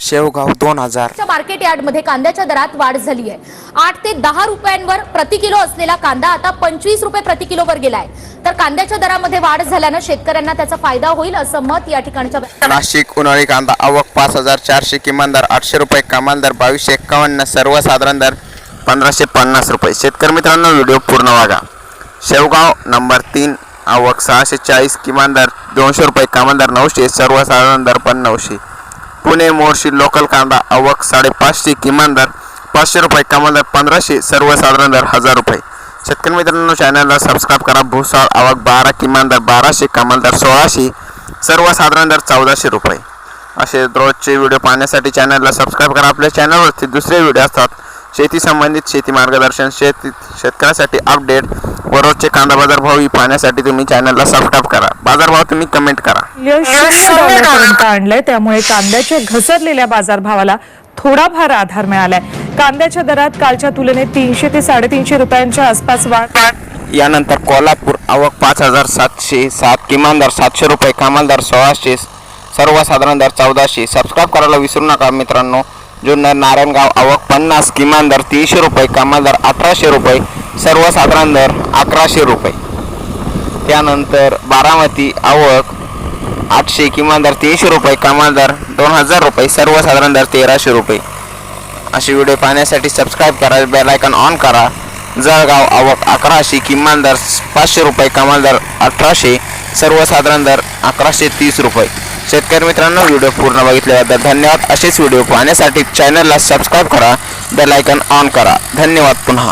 शेवगाव दोन हजार. मार्केट यार्डमध्ये कांद्याच्या दरात वाढ झाली आहे. आठ ते दहा रुपयांवर प्रति किलो असलेला कांदा आता पंचवीस रुपये प्रति किलोवर गेलाय. तर कांद्याच्या दरामध्ये वाढ झाल्यानं शेतकऱ्यांना त्याचा फायदा होईल असं मत या ठिकाणच्या नाशिक उन्हाळी कांदा आवक पाच हजार चारशे किमान दर आठशे रुपये कमाल दर बावीसशे एक्कावन्न सर्वसाधारण दर पंधराशे पन्नास रुपये. शेतकरी मित्रांनो व्हिडिओ पूर्ण वागा शेवगाव नंबर तीन आवक सहाशे चाळीस किमान दर दोनशे रुपये कमाल दर नऊशे सर्वसाधारण दर पण नऊशे. पुणे मोर्शी लोकल कांदा आवक साडेपाचशे किमान दर पाचशे रुपये कमाल दर पंधराशे सर्वसाधारण दर हजार रुपये. शेतकरी मित्रांनो चॅनलला सबस्क्राईब करा. भुसाळ आवक बारा किमान दर बाराशे कमाल दर सोळाशे सर्वसाधारण दर चौदाशे रुपये. असे रोजचे व्हिडिओ पाहण्यासाठी चॅनलला सबस्क्राईब करा. आपल्या चॅनलवरती दुसरे व्हिडिओ असतात. शेती संबंधित शेती मार्गदर्शन शेती शेतकऱ्यासाठी अपडेट व रोजचे कांदा बाजार भाव पाहण्यासाठी तुम्ही चॅनलला सबस्क्राईब करा. बाजारभाव तुम्ही कमेंट करा. डॉलरपर्यंत आणलंय त्यामुळे कांद्याच्या घसरलेल्या बाजारभावाला थोडाफार आधार मिळालाय. कांद्याच्या दरात कालच्या तुलनेत तीनशे ते साडेतीनशे रुपयांच्या आसपास वाढ. यानंतर कोल्हापूर आवक पाच हजार सातशे सात किमान दर सातशे रुपये कमाल दर सोळाशे सर्वसाधारण दर चौदाशे. सबस्क्राईब करायला विसरू नका मित्रांनो. जुन्नर नारायणगाव आवक पन्नास किमान दर तीनशे रुपये कमाल दर अठराशे रुपये सर्वसाधारण दर अकराशे रुपये. त्यानंतर बारामती आवक आठशे किमान दर तीनशे रुपये कमाल दर दोन हजार रुपये सर्वसाधारण दर तेराशे रुपये. असे व्हिडिओ पाहण्यासाठी सबस्क्राईब करा बेलायकन ऑन करा. जळगाव आवक अकराशे किमान दर पाचशे रुपये कमाल दर अठराशे सर्वसाधारण दर अकराशे तीस रुपये. शेतकरी मित्रांनो व्हिडिओ पूर्ण बघितल्याबद्दल धन्यवाद. असेच व्हिडिओ पाहण्यासाठी चॅनलला सबस्क्राईब करा बेल आयकॉन ऑन करा. धन्यवाद पुन्हा.